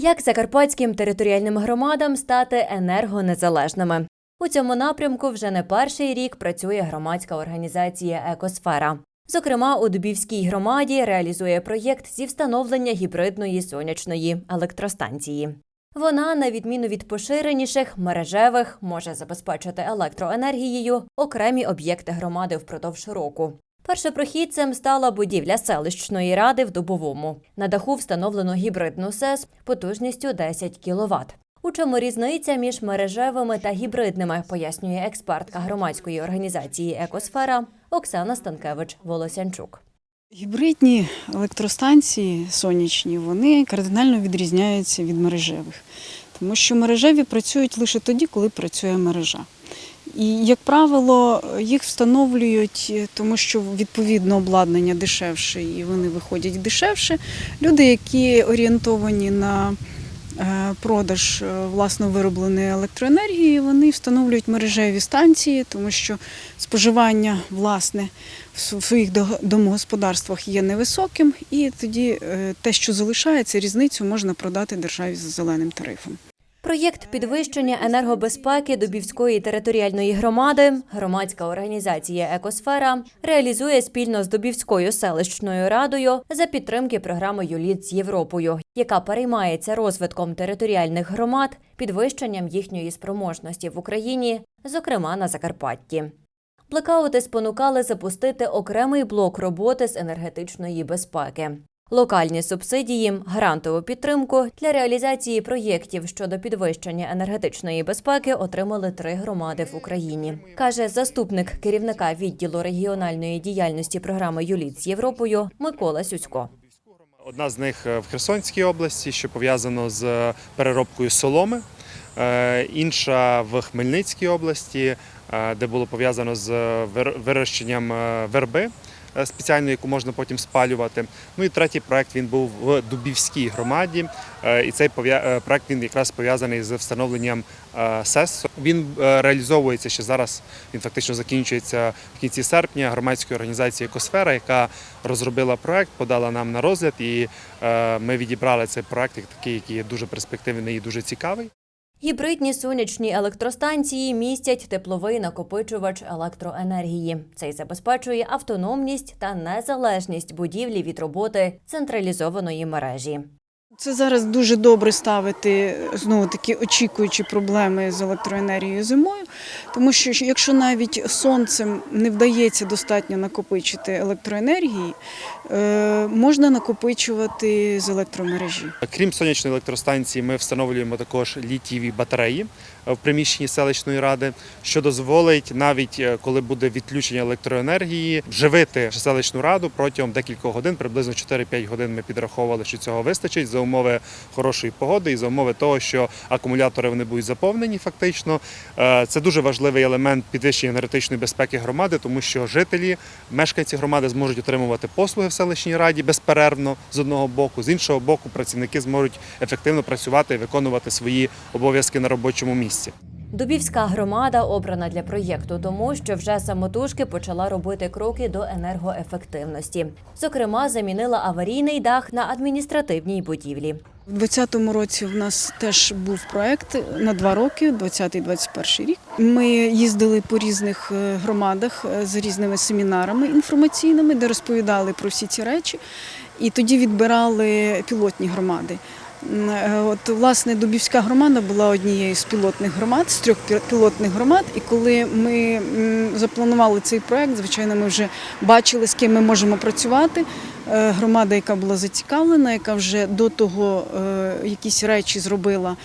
Як закарпатським територіальним громадам стати енергонезалежними? У цьому напрямку вже не перший рік працює громадська організація Екосфера. Зокрема, у Дубівській громаді реалізує проєкт зі встановлення гібридної сонячної електростанції. Вона, на відміну від поширеніших мережевих, може забезпечити електроенергією окремі об'єкти громади впродовж року. Першопрохідцем стала будівля селищної ради в Дубовому. На даху встановлено гібридну СЕС потужністю 10 кВт. У чому різниця між мережевими та гібридними, пояснює експертка громадської організації Екосфера Оксана Станкевич Волосянчук. Гібридні електростанції сонячні вони кардинально відрізняються від мережевих, тому що мережеві працюють лише тоді, коли працює мережа. І, як правило, їх встановлюють, е, тому що відповідно обладнання дешевше і вони виходять дешевше. Люди, які орієнтовані на е, продаж е, власно виробленої електроенергії, вони встановлюють мережеві станції, тому що споживання власне в своїх до- домогосподарствах є невисоким, і тоді те, що залишається, різницю можна продати державі за зеленим тарифом. Проєкт підвищення енергобезпеки Дубівської територіальної громади громадська організація Екосфера реалізує спільно з Дубівською селищною радою за підтримки програми «Юліт з Європою, яка переймається розвитком територіальних громад, підвищенням їхньої спроможності в Україні, зокрема на Закарпатті. Блекаути спонукали запустити окремий блок роботи з енергетичної безпеки. Локальні субсидії, грантову підтримку для реалізації проєктів щодо підвищення енергетичної безпеки отримали три громади в Україні, каже заступник керівника відділу регіональної діяльності програми Юліт з Європою Микола Сюцько. Одна з них е, в Херсонській області, що пов'язано з переробкою соломи. Е, Інша в Хмельницькій області, е, де було пов'язано з вир- вирощенням верби е, спеціальної, яку можна потім спалювати. Ну і третій проект він був в Дубівській громаді. е, І цей е, проект він якраз пов'язаний з встановленням СЕС. Він реалізовується ще зараз. Він фактично закінчується в кінці серпня громадської організації Екосфера, яка розробила проект, подала нам на розгляд, і ми відібрали цей проект як такий, який є дуже перспективний і дуже цікавий. Гібридні сонячні електростанції містять тепловий накопичувач електроенергії. Цей забезпечує автономність та незалежність будівлі від роботи централізованої мережі. Це зараз дуже добре ставити знову такі очікуючі проблеми з електроенергією зимою, тому що якщо навіть сонцем не вдається достатньо накопичити електроенергії, е, можна накопичувати з електромережі. Крім сонячної електростанції, ми встановлюємо також літієві батареї в приміщенні селищної ради, що дозволить навіть е, коли буде відключення електроенергії, живити селищну раду протягом декількох годин, приблизно 4-5 годин. Ми підраховували, що цього вистачить за умови хорошої погоди і за умови того, що акумулятори вони будуть заповнені. Фактично, Е, це дуже важливий елемент підвищення енергетичної безпеки громади, тому що жителі, мешканці громади зможуть отримувати послуги в селищній раді безперервно з одного боку, з іншого боку, працівники зможуть ефективно працювати і виконувати свої обов'язки на робочому місці. Дубівська громада обрана для проєкту, тому що вже самотужки почала робити кроки до енергоефективності. Зокрема, замінила аварійний дах на адміністративній будівлі. У 2020 році в нас теж був проект на два роки, 2020-2021 рік. Ми їздили по різних е, громадах е, з різними семінарами інформаційними, де розповідали про всі ці речі, і тоді відбирали пілотні громади. Е, От власне Дубівська громада була однією з пілотних громад, з трьох пілотних громад. І коли ми запланували цей проект, звичайно, ми вже бачили, з ким ми можемо працювати. Е, Громада, яка була зацікавлена, яка вже до того е, якісь речі зробила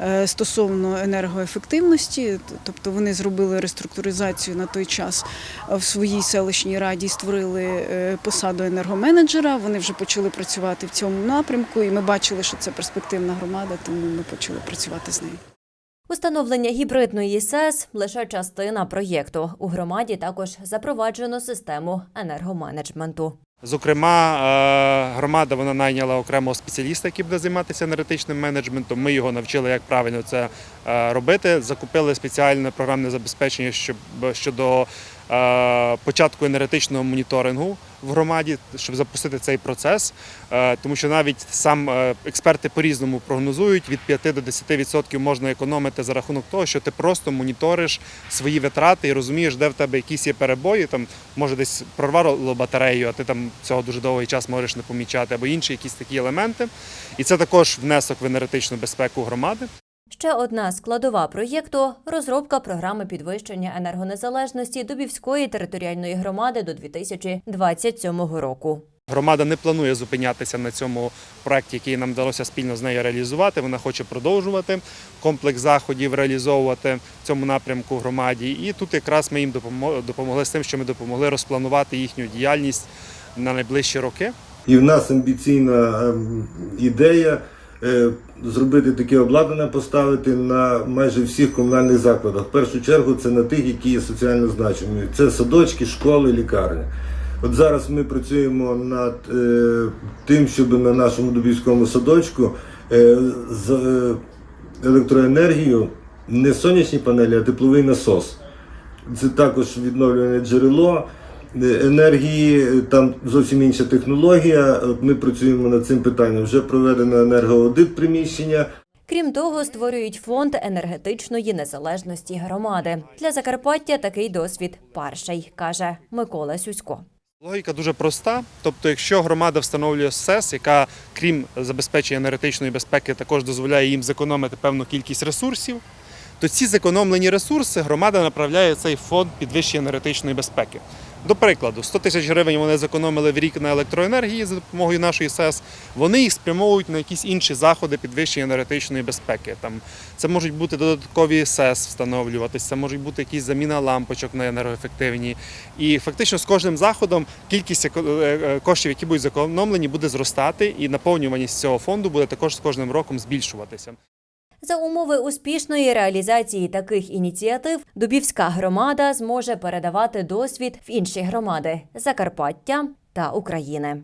е, стосовно енергоефективності, тобто вони зробили реструктуризацію на той час в своїй селищній раді, створили посаду енергоменеджера. Вони вже почали працювати в цьому напрямку, і ми бачили, що це перспективна громада, тому ми почали працювати з нею. Установлення гібридної СЕС лише частина проєкту. У громаді також запроваджено систему енергоменеджменту. Зокрема, е, громада вона найняла окремого спеціаліста, який буде займатися енергетичним менеджментом. Ми його навчили, як правильно це е, робити. Закупили спеціальне програмне забезпечення щодо початку енергетичного моніторингу в громаді, щоб запустити цей процес. Е, Тому що навіть сам е, експерти по-різному прогнозують, від 5 до 10% можна економити за рахунок того, що ти просто моніториш свої витрати і розумієш, де в тебе якісь є перебої. Там може десь прорвало батарею, а ти там цього дуже довгий час можеш не помічати, або інші якісь такі елементи. І це також внесок в енергетичну безпеку громади. Ще одна складова проєкту розробка програми підвищення енергонезалежності Дубівської територіальної громади до 2027 року. Громада не планує зупинятися на цьому проєкті, який нам вдалося спільно з нею реалізувати. Вона хоче продовжувати комплекс заходів, реалізовувати в цьому напрямку громаді. І тут якраз ми їм допомо- допомогли з тим, що ми допомогли розпланувати їхню діяльність на найближчі роки. І в нас амбіційна ем, ідея зробити таке обладнання, поставити на майже всіх комунальних закладах. В першу чергу це на тих, які є соціально значимі. Це садочки, школи, лікарні. От зараз ми працюємо над е, тим, щоб на нашому Дубівському садочку е, з е, електроенергію не сонячні панелі, а тепловий насос. Це також відновлюване джерело е, енергії, е, там зовсім інша технологія. Ми працюємо над цим питанням. Вже проведено енергоаудит приміщення. Крім того, створюють фонд енергетичної незалежності громади. Для Закарпаття такий досвід перший, каже Микола Сюсько. Логіка дуже проста. Тобто, якщо громада встановлює СЕС, яка крім забезпечення енергетичної безпеки, також дозволяє їм зекономити певну кількість ресурсів, то ці зекономлені ресурси громада направляє в цей фонд підвищення енергетичної безпеки. До прикладу, 100 тисяч гривень вони зекономили в рік на електроенергії за допомогою нашої СЕС. Вони їх спрямовують на якісь інші заходи підвищення енергетичної безпеки. Там це можуть бути додаткові СЕС встановлюватися, це можуть бути якісь заміна лампочок на енергоефективні. І фактично з кожним заходом кількість е, е, коштів, які будуть зекономлені, буде зростати, і наповнюваність цього фонду буде також з кожним роком збільшуватися. За умови успішної реалізації таких ініціатив Дубівська громада зможе передавати досвід в інші громади Закарпаття та України.